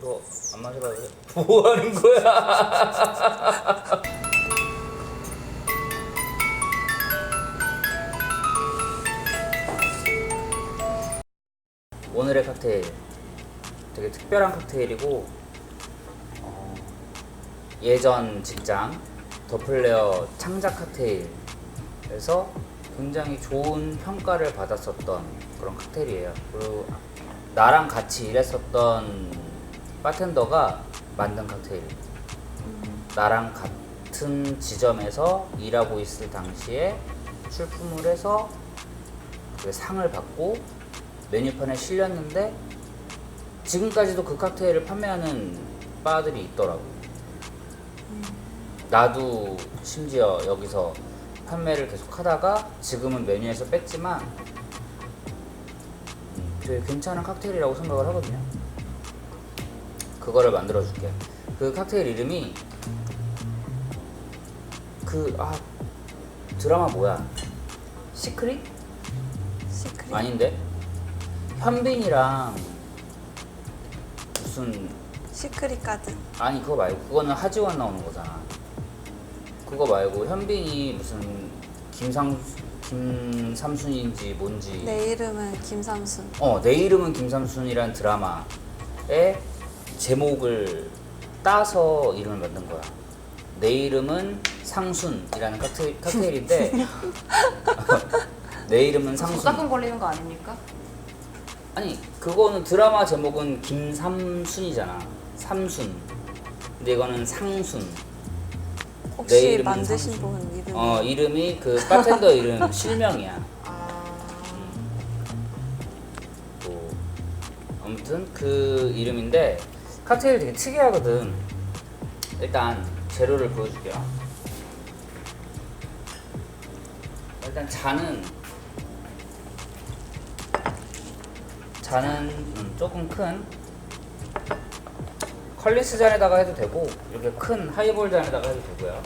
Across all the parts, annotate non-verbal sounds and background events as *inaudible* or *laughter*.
너 안 마셔봐도 돼? *laughs* 뭐 하는 거야? *laughs* 오늘의 칵테일 되게 특별한 칵테일이고 어, 예전 직장 더플레어 창작 칵테일에서 굉장히 좋은 평가를 받았었던 그런 칵테일이에요. 그리고 나랑 같이 일했었던 바텐더가 만든 칵테일. 나랑 같은 지점에서 일하고 있을 당시에 출품을 해서 그 상을 받고 메뉴판에 실렸는데 지금까지도 그 칵테일을 판매하는 바들이 있더라고. 나도 심지어 여기서 판매를 계속 하다가 지금은 메뉴에서 뺐지만 음, 되게 괜찮은 칵테일이라고 생각을 하거든요. 그거를 만들어 줄게. 그 칵테일 이름이 그 아 드라마 뭐야? 시크릿? 시크릿. 아닌데 현빈이랑 무슨 시크릿 가든. 아니 그거 말고 그거는 하지원 나오는 거잖아. 그거 말고 현빈이 무슨 김상 김삼순인지 뭔지 내 이름은 김삼순. 어, 내 이름은 김삼순이란 드라마의 제목을 따서 이름을 만든 거야. 내 이름은 상순이라는 칵테일, 칵테일인데 *laughs* 내 이름은 상순. 저작권 걸리는 거 아닙니까? 아니 그거는 드라마 제목은 김삼순이잖아. 삼순. 근데 이거는 상순. 내 혹시 이름은 만드신 삼순. 분 이름이? 어 이름이 그 바텐더 이름 *laughs* 실명이야. 아, 뭐 아무튼 그 이름인데 칵테일 되게 특이하거든. 일단 재료를 보여줄게요. 일단 잔은 잔은 음, 조금 큰 컬리스 잔에다가 해도 되고 이렇게 큰 하이볼 잔에다가 해도 되고요.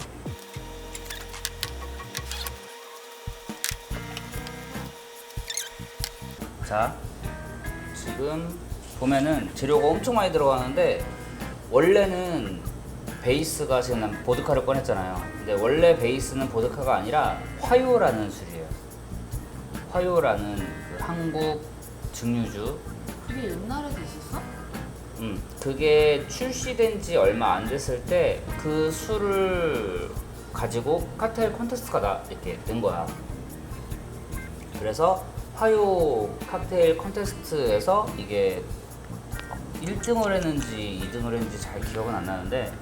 자, 지금 보면은 재료가 엄청 많이 들어가는데 원래는 베이스가 지금 난 보드카를 꺼냈잖아요. 근데 원래 베이스는 보드카가 아니라 화요라는 술이에요. 화요라는 그 한국 증류주. 그게 옛날에도 있었어? 음, 그게 출시된 지 얼마 안 됐을 때 그 술을 가지고 칵테일 콘테스트가 나 이렇게 된 거야. 그래서 화요 칵테일 콘테스트에서 이게 1등을 했는지 2등을 했는지 잘 기억은 안 나는데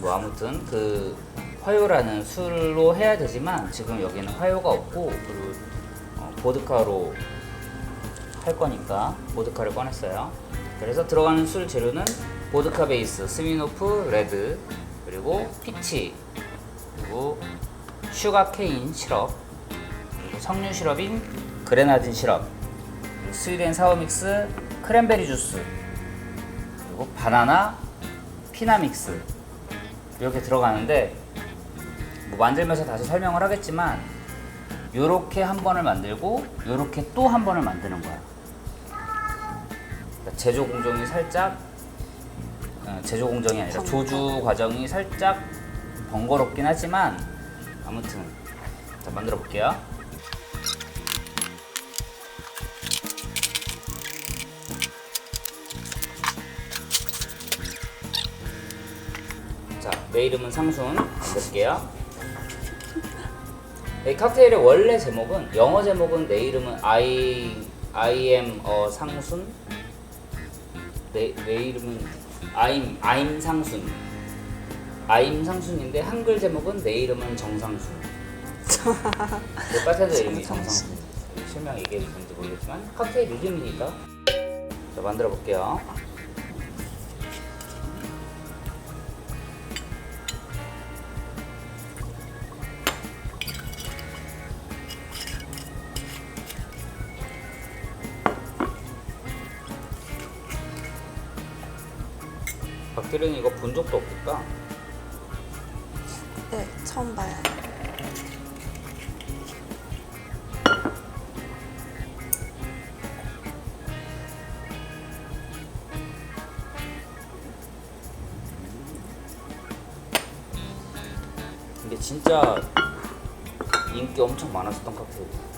뭐 아무튼 그 화요라는 술로 해야 되지만 지금 여기는 화요가 없고 그리고 어, 보드카로 할 거니까 보드카를 꺼냈어요. 그래서 들어가는 술 재료는 보드카 베이스, 스미노프 레드, 그리고 피치, 그리고 슈가 케인 시럽, 석류 시럽인 그레나딘 시럽, 스위덴 사워 믹스, 크랜베리 주스, 그리고 바나나 피나 믹스 이렇게 들어가는데 뭐 만들면서 다시 설명을 하겠지만 요렇게 한 번을 만들고 요렇게 또 한 번을 만드는 거야. 그러니까 제조 공정이 살짝 어, 제조 공정이 아니라 조주 과정이 살짝 번거롭긴 하지만 아무튼 자 만들어 볼게요. 내 이름은 상순. 만들게요. 이 칵테일의 원래 제목은 영어 제목은 내 이름은 I I am 어 상순. 내, 내 이름은 I'm I'm 상순. I'm 상순인데 한글 제목은 내 이름은 정상순. 내 바텐더 *laughs* 이름이 정상순. 실명 얘기해 주는지 모르겠지만 칵테일 이름이니까. 자 만들어 볼게요. 사실은 이거 본 적도 없겠다. 네, 처음 봐요. 근데 진짜 인기 엄청 많았었던 카페예요.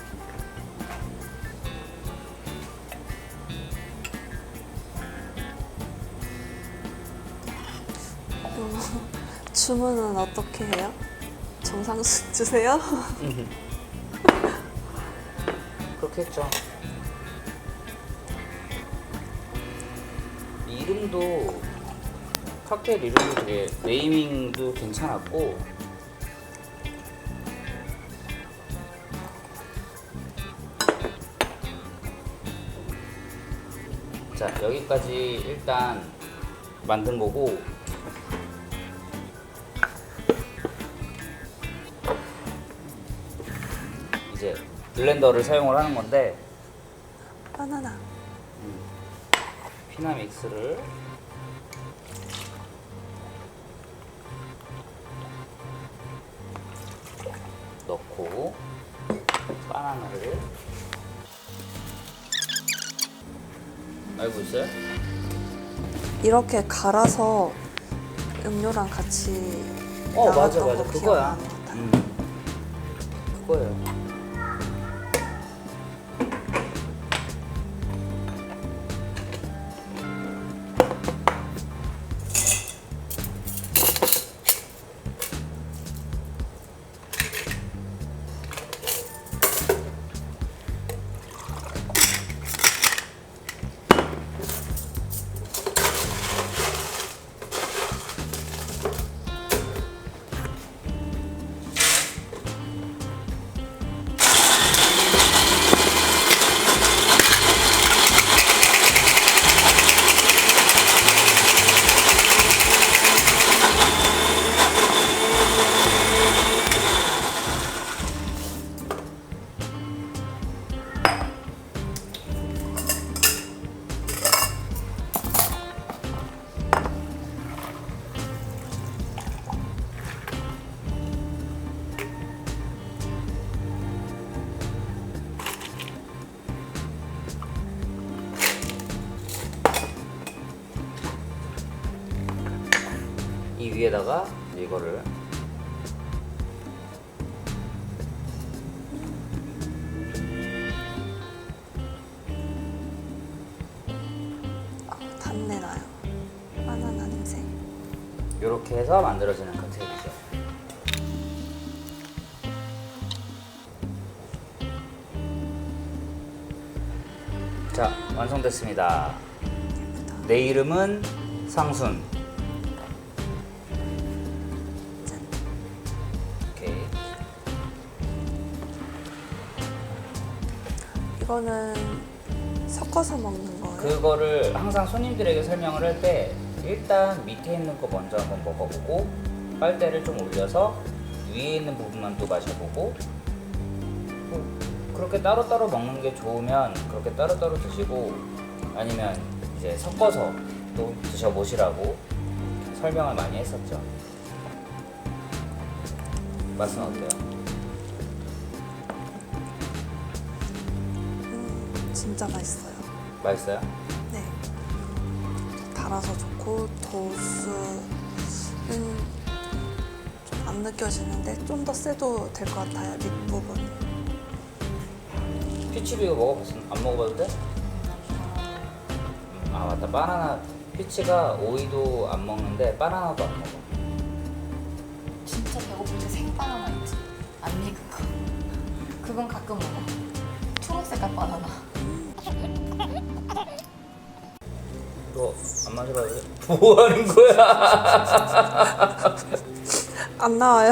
주문은 어떻게 해요? 정상수 주세요? 그렇게 했죠. 이름도 칵테일 이름도 되게 네이밍도 괜찮았고 자 여기까지 일단 만든 거고 블렌더를 사용을 하는 건데 바나나. 피나 믹스를 넣고 바나나를 알고 있어요? 이렇게 갈아서 음료랑 같이 어 맞아 나갔던 맞아 거 그거야. 기억나는 것 같아요. 음. 그거예요. 이거를 아, 단내 나요. 바나나 냄새. 이렇게 해서 만들어지는 칵테일이죠. 자, 완성됐습니다. 예쁘다. 내 이름은 상순. 이거는 섞어서 먹는 거예요? 그거를 항상 손님들에게 설명을 할 때 일단 밑에 있는 거 먼저 한번 먹어보고 빨대를 좀 올려서 위에 있는 부분만 또 마셔보고 뭐 그렇게 따로따로 먹는 게 좋으면 그렇게 따로따로 드시고 아니면 이제 섞어서 또 드셔보시라고 설명을 많이 했었죠. 맛은 어때요? 진짜 맛있어요. 맛있어요? 네. 달아서 좋고 도수는 좀 안 느껴지는데 좀 더 세도 될 것 같아요. 밑 부분. 피치도 이거 먹어봤어? 안 돼? 아 맞다 바나나 피치가 오이도 안 먹는데 바나나도 안 먹어 진짜 배고플 때 생바나나 있지? 안 익은 거. 그건 가끔 먹어. 초록색깔 바나나. 이거 안 마셔봐도 돼? *laughs* 뭐 하는 거야? 안 나와요.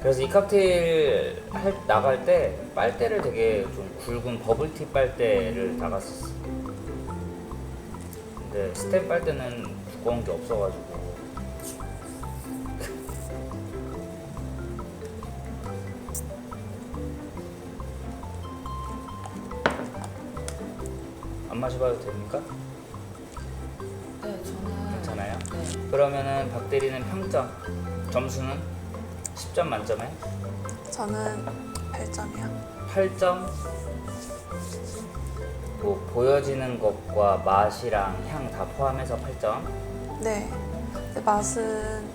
그래서 이 칵테일 할, 나갈 때 빨대를 되게 좀 굵은 버블티 빨대를 나갔었어 근데 스텐 빨대는 두꺼운 게 없어가지고 마셔봐도 됩니까? 네, 저는. 괜찮아요? 네. 그러면은 박 대리는 평점 점수는 10점 만점에 저는 8점이요. 8점 뭐 보여지는 것과 맛이랑 향 다 포함해서 8점 네. 근데 맛은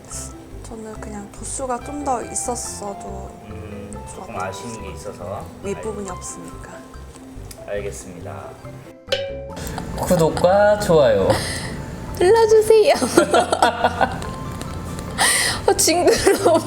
저는 그냥 도수가 좀 더 있었어도 음, 조금 아쉬운 게 있어서 윗부분이 없으니까. 알, 알겠습니다. 구독과 좋아요. 눌러주세요. *laughs* 어, 징그러워.